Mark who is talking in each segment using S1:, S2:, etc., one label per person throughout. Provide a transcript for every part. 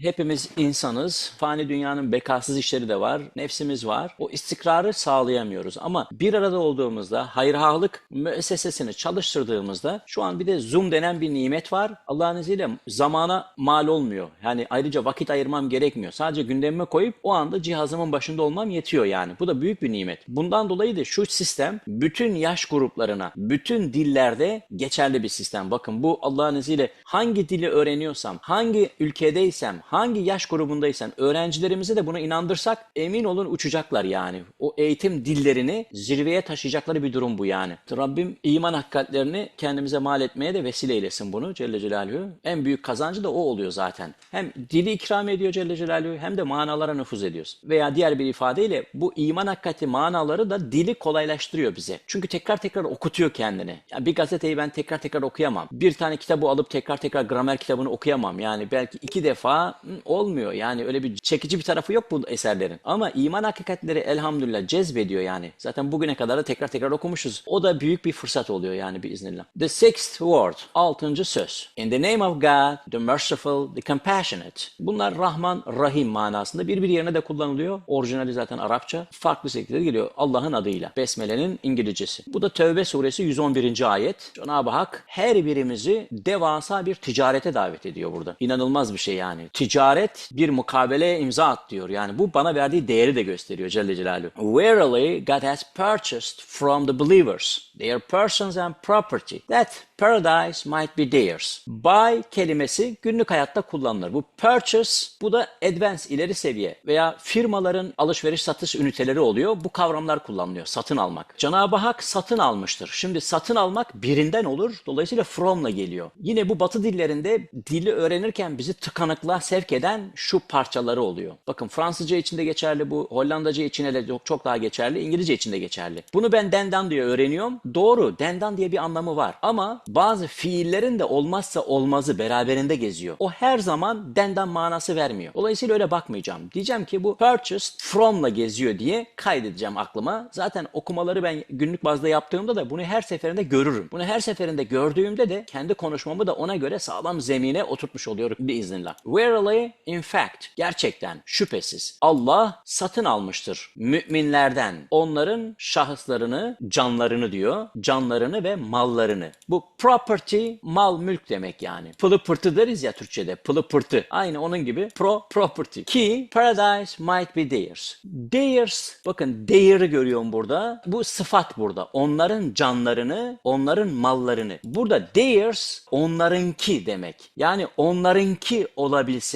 S1: Hepimiz insanız. Fani dünyanın bekasız işleri de var. Nefsimiz var. O istikrarı sağlayamıyoruz. Ama bir arada olduğumuzda, hayırhalık müessesesini çalıştırdığımızda şu an bir de Zoom denen bir nimet var. Allah'ın izniyle zamana mal olmuyor. Yani ayrıca vakit ayırmam gerekmiyor. Sadece gündemime koyup o anda cihazımın başında olmam yetiyor yani. Bu da büyük bir nimet. Bundan dolayı da şu sistem bütün yaş gruplarına, bütün dillerde geçerli bir sistem. Bakın bu Allah'ın izniyle hangi dili öğreniyorsam, hangi ülkedeysem, hangi yaş grubundaysam öğrencilerimize de buna inandırsak emin olun uçacaklar yani. O eğitim dillerini zirveye taşıyacakları bir durum bu yani. Rabbim iman hakikatlerini kendimize mal etmeye de vesile eylesin bunu Celle Celaluhu. En büyük kazancı da o oluyor zaten. Hem dili ikram ediyor Celle Celaluhu hem de manalara nüfuz ediyoruz. Veya diğer bir ifadeyle bu iman hakikati manaları da dili kolaylaştırıyor bize. Çünkü tekrar tekrar okutuyor kendini. Yani bir gazeteyi ben tekrar tekrar okuyamam. Bir tane kitabı alıp tekrar tekrar gramer kitabını okuyamam. Yani belki iki defa olmuyor. Yani öyle bir çekici bir tarafı yok bu eserlerin. Ama iman hakikatleri elhamdülillah cezbediyor yani. Zaten bugüne kadar da tekrar tekrar okumuşuz. O da büyük bir fırsat oluyor yani biiznillah. The sixth word, altıncı söz. In the name of God, the merciful, the compassionate. Bunlar Rahman, Rahim manasında birbiri yerine de kullanılıyor. Orijinali zaten Arapça. Farklı şekilde geliyor Allah'ın adıyla. Besmele'nin İngilizcesi. Bu da Tevbe suresi 111. ayet. Cenab-ı Hak her birimizi devasa bir ticarete davet ediyor burada. İnanılmaz bir şey yani. Ticaret bir mukabeleye imza at diyor. Yani bu bana verdiği değeri de gösteriyor Celle Celaluhu. Verily God has purchased from the believers their persons and property that paradise might be theirs. Buy kelimesi günlük hayatta kullanılır. Bu purchase bu da advance ileri seviye veya firmaların alışveriş satış üniteleri oluyor. Bu kavramlar kullanılıyor. Satın almak. Cenab-ı Hak satın almıştır. Şimdi satın almak birinden olur. Dolayısıyla from'la geliyor. Yine bu batı dillerinde dili öğrenirken bizi tıkanıklığa sevk eden şu parçaları oluyor. Bakın Fransızca için de geçerli bu. Hollandaca için hele çok, daha geçerli. İngilizce için de geçerli. Bunu ben dendan diye öğreniyorum. Doğru. Dendan diye bir anlamı var. Ama bazı fiillerin de olmazsa olmazı beraberinde geziyor. O her zaman dendan manası vermiyor. Dolayısıyla öyle bakmayacağım. Diyeceğim ki bu purchased from'la geziyor diye kaydedeceğim aklıma. Zaten okumaları ben günlük bazda yaptığımda da bunu her seferinde görürüm. Bunu her seferinde gördüğümde de kendi konuşmamı da ona göre sağlam zemine oturtmuş oluyorum biiznillah. Verily in fact gerçekten şüphesiz Allah satın almıştır müminlerden onların şahıslarını, canlarını diyor. Canlarını ve mallarını. Bu property mal mülk demek yani. Pılı pırtı deriz ya Türkçe'de. Pılı pırtı. Aynı onun gibi pro property. Ki paradise might be theirs. Theirs bakın their'ı görüyorum burada. Bu sıfat burada. Onların canlarını, onların mallarını. Burada theirs onlarınki demek. Yani onlarınki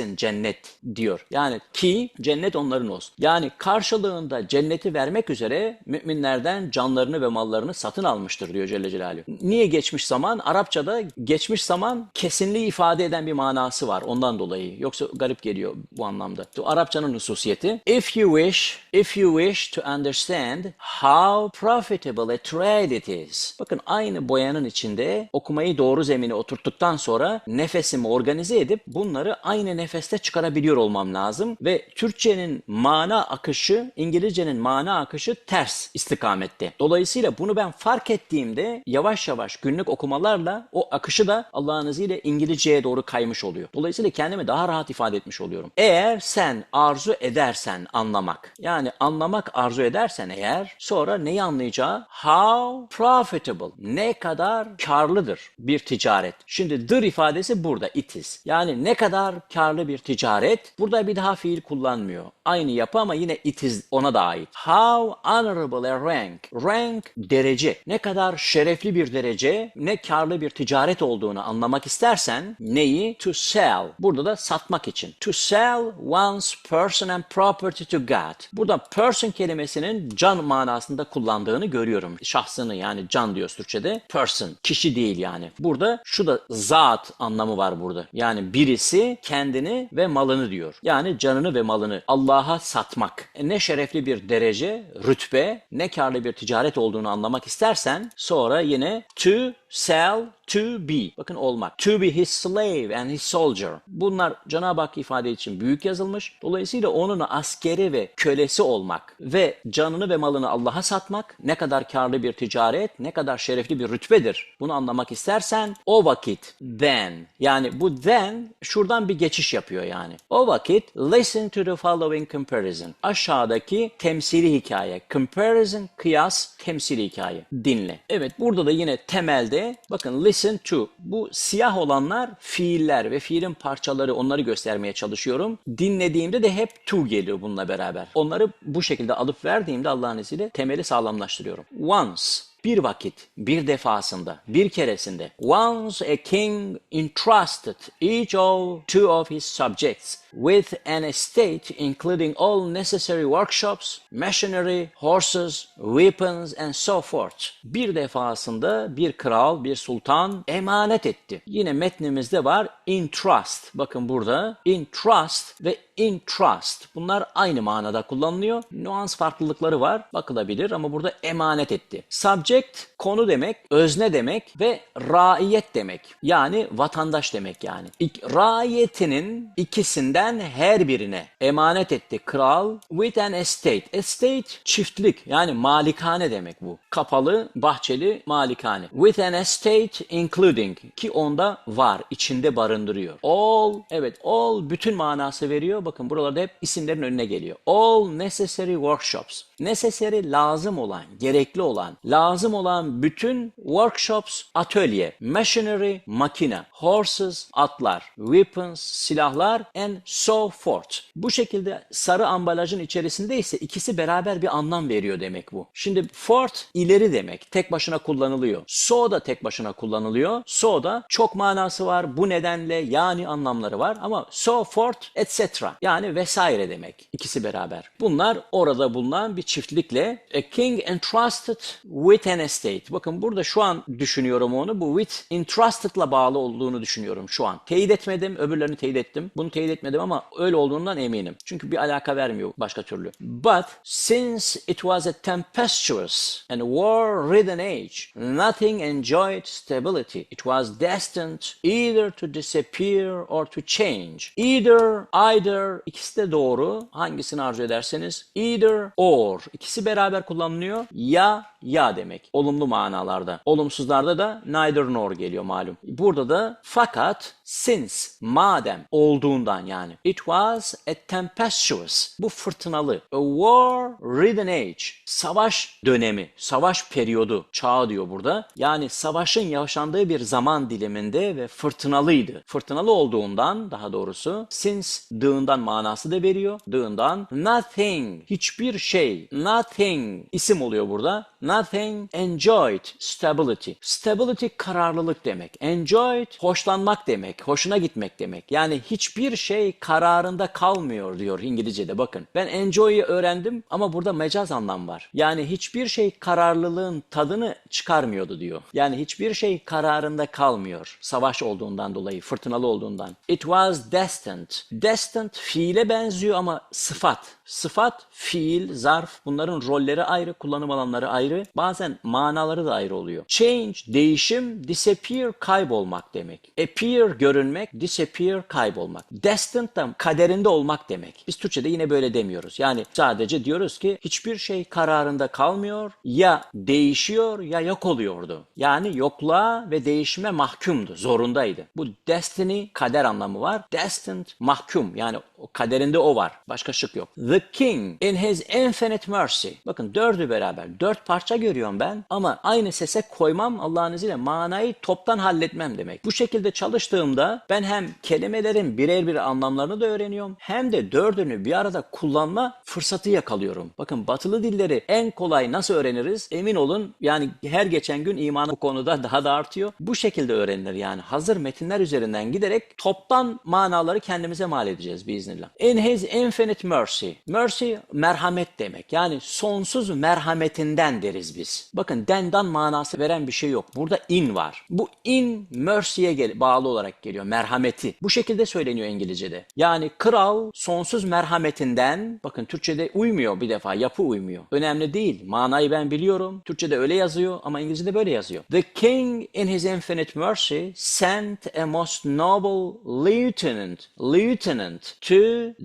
S1: olabilsin cennet diyor. Yani ki cennet onların olsun. Yani karşılığında cenneti vermek üzere müminlerden canlarını ve mallarını satın almıştır diyor Celle Celaluhu. Niye geçmiş zaman? Arapçada geçmiş zaman kesinliği ifade eden bir manası var ondan dolayı. Yoksa garip geliyor bu anlamda. Arapçanın hususiyeti. If you wish, if you wish to understand how profitable a trade it is. Bakın aynı boyanın içinde okumayı doğru zemine oturttuktan sonra nefesimi organize edip bunları aynı nefeste çıkarabiliyor olmam lazım. Ve Türkçenin mana akışı, İngilizcenin mana akışı ters istikamette. Dolayısıyla bunu ben fark ettiğimde yavaş yavaş günlük okumalarla o akışı da Allah'ın izniyle İngilizceye doğru kaymış oluyor. Dolayısıyla kendimi daha rahat ifade etmiş oluyorum. Eğer sen arzu edersen anlamak, yani anlamak arzu edersen eğer sonra neyi anlayacağı? How profitable, ne kadar karlıdır bir ticaret. Şimdi dır ifadesi burada, it is. Yani ne kadar karlı bir ticaret. Burada bir daha fiil kullanmıyor. Aynı yapı ama yine it is ona da ait. How honorable a rank. Rank derece. Ne kadar şerefli bir derece, ne karlı bir ticaret olduğunu anlamak istersen neyi? To sell. Burada da satmak için. To sell one's person and property to God. Burada person kelimesinin can manasında kullandığını görüyorum. Şahsını yani can diyoruz Türkçe'de. Person. Kişi değil yani. Burada şu da zat anlamı var burada. Yani birisi kendini ve malını diyor. Yani canını ve malını Allah'a satmak. E ne şerefli bir derece, rütbe, ne karlı bir ticaret olduğunu anlamak istersen sonra yine to sell, to be. Bakın olmak. To be his slave and his soldier. Bunlar Cenab-ı Hak ifade için büyük yazılmış. Dolayısıyla onun askeri ve kölesi olmak ve canını ve malını Allah'a satmak ne kadar karlı bir ticaret, ne kadar şerefli bir rütbedir. Bunu anlamak istersen o vakit then yani bu then şuradan bir geçiş yapıyor yani. O vakit listen to the following comparison. Aşağıdaki temsili hikaye. Comparison, kıyas, temsili hikaye. Dinle. Evet burada da yine temelde bakın listen to. Bu siyah olanlar fiiller ve fiilin parçaları onları göstermeye çalışıyorum. Dinlediğimde de hep to geliyor bununla beraber. Onları bu şekilde alıp verdiğimde Allah'ın izniyle temeli sağlamlaştırıyorum. Once bir vakit, bir defasında, bir keresinde. Once a king entrusted each of two of his subjects with an estate including all necessary workshops, machinery, horses, weapons and so forth. Bir defasında bir kral, bir sultan emanet etti. Yine metnimizde var entrust. Bakın burada entrust ve entrust. Bunlar aynı manada kullanılıyor. Nuans farklılıkları var. Bakılabilir ama burada emanet etti. Subject konu demek, özne demek ve raiyet demek. Yani vatandaş demek yani. İk, raiyetinin ikisinden her birine emanet etti kral with an estate. Estate çiftlik yani malikane demek bu. Kapalı, bahçeli malikane. With an estate including ki onda var, içinde barındırıyor. All, evet all bütün manası veriyor. Bakın buralarda hep isimlerin önüne geliyor. All necessary workshops. Necessary lazım olan, gerekli olan, lazım olan bütün workshops, atölye, machinery, makine, horses, atlar, weapons, silahlar and so forth. Bu şekilde sarı ambalajın içerisinde ise ikisi beraber bir anlam veriyor demek bu. Şimdi forth ileri demek. Tek başına kullanılıyor. So da tek başına kullanılıyor. So da çok manası var. Bu nedenle yani anlamları var ama so forth etc. Yani vesaire demek. İkisi beraber. Bunlar orada bulunan bir çiftlikle a king entrusted with an estate. Bakın burada şu an düşünüyorum onu. Bu with entrusted'la bağlı olduğunu düşünüyorum şu an. Teyit etmedim. Öbürlerini teyit ettim. Bunu teyit etmedim ama öyle olduğundan eminim. Çünkü bir alaka vermiyor başka türlü. But since it was a tempestuous and war-ridden age, nothing enjoyed stability. It was destined either to disappear or to change. Either, either ikisi de doğru. Hangisini arzu ederseniz. Either or. İkisi beraber kullanılıyor. Ya ya demek. Olumlu manalarda. Olumsuzlarda da neither nor geliyor malum. Burada da fakat since madem olduğundan yani. It was a tempestuous. Bu fırtınalı. A war ridden age. Savaş dönemi. Savaş periyodu. Çağı diyor burada. Yani savaşın yaşandığı bir zaman diliminde ve fırtınalıydı. Fırtınalı olduğundan daha doğrusu since dığından manası da veriyor. Dığından nothing hiçbir şey nothing isim oluyor burada. Nothing enjoyed stability. Stability kararlılık demek. Enjoyed hoşlanmak demek. Hoşuna gitmek demek. Yani hiçbir şey kararında kalmıyor diyor İngilizce'de bakın. Ben enjoy'ı öğrendim ama burada mecaz anlam var. Yani hiçbir şey kararlılığın tadını çıkarmıyordu diyor. Yani hiçbir şey kararında kalmıyor. Savaş olduğundan dolayı, fırtınalı olduğundan. It was destined. Destined fiile benziyor ama sıfat. Sıfat, fiil, zarf bunların rolleri ayrı, kullanım alanları ayrı. Bazen manaları da ayrı oluyor. Change, değişim, disappear, kaybolmak demek. Appear, görünmek, disappear, kaybolmak. Destined da kaderinde olmak demek. Biz Türkçe'de yine böyle demiyoruz. Yani sadece diyoruz ki hiçbir şey kararında kalmıyor. Ya değişiyor ya yok oluyordu. Yani yokluğa ve değişime mahkumdu, zorundaydı. Bu destiny kader anlamı var. Destined mahkum yani kaderinde o var. Başka şık yok. The King in his infinite mercy. Bakın dördü beraber. Dört parça görüyorum ben ama aynı sese koymam Allah'ın izniyle manayı toptan halletmem demek. Bu şekilde çalıştığımda ben hem kelimelerin birer bir anlamlarını da öğreniyorum hem de dördünü bir arada kullanma fırsatı yakalıyorum. Bakın batılı dilleri en kolay nasıl öğreniriz? Emin olun yani her geçen gün imanı bu konuda daha da artıyor. Bu şekilde öğrenilir yani. Hazır metinler üzerinden giderek toptan manaları kendimize mal edeceğiz biiznillah. In his infinite mercy. Mercy merhamet demek. Yani sonsuz merhametinden deriz biz. Bakın dendan manası veren bir şey yok. Burada in var. Bu in mercy'ye bağlı olarak geliyor. Merhameti. Bu şekilde söyleniyor İngilizce'de. Yani kral sonsuz merhametinden bakın Türkçe'de uymuyor bir defa. Yapı uymuyor. Önemli değil. Manayı ben biliyorum. Türkçe'de öyle yazıyor ama İngilizce'de böyle yazıyor. The king in his infinite mercy sent a most noble lieutenant lieutenant to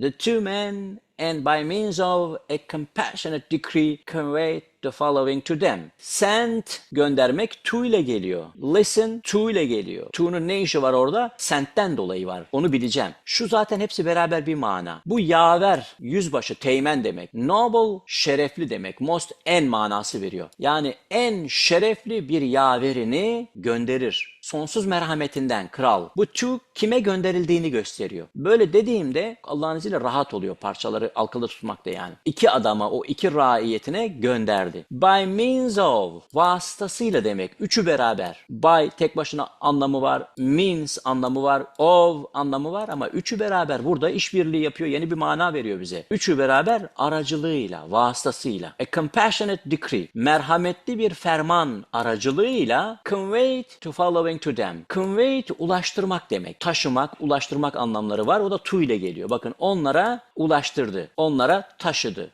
S1: the two men and by means of a compassionate decree conveyed the following to them. Sent göndermek to ile geliyor. Listen to ile geliyor. To'nun ne işi var orada? Sent'ten dolayı var. Onu bileceğim. Şu zaten hepsi beraber bir mana. Bu yaver, yüzbaşı, teğmen demek. Noble, şerefli demek. Most, en manası veriyor. Yani en şerefli bir yaverini gönderir. Sonsuz merhametinden kral. Bu to kime gönderildiğini gösteriyor. Böyle dediğimde Allah'ın izniyle rahat oluyor parçaları akılda tutmakta yani. İki adama o iki raiyetine gönderdi. By means of vasıtasıyla demek. Üçü beraber. By tek başına anlamı var. Means anlamı var. Of anlamı var ama üçü beraber burada işbirliği yapıyor. Yeni bir mana veriyor bize. Üçü beraber aracılığıyla, vasıtasıyla. A compassionate decree. Merhametli bir ferman aracılığıyla conveyed to following to them. Conveyed ulaştırmak demek. Taşımak, ulaştırmak anlamları var. O da to ile geliyor. Bakın onlara ulaştırdı. Onlara taşıdı.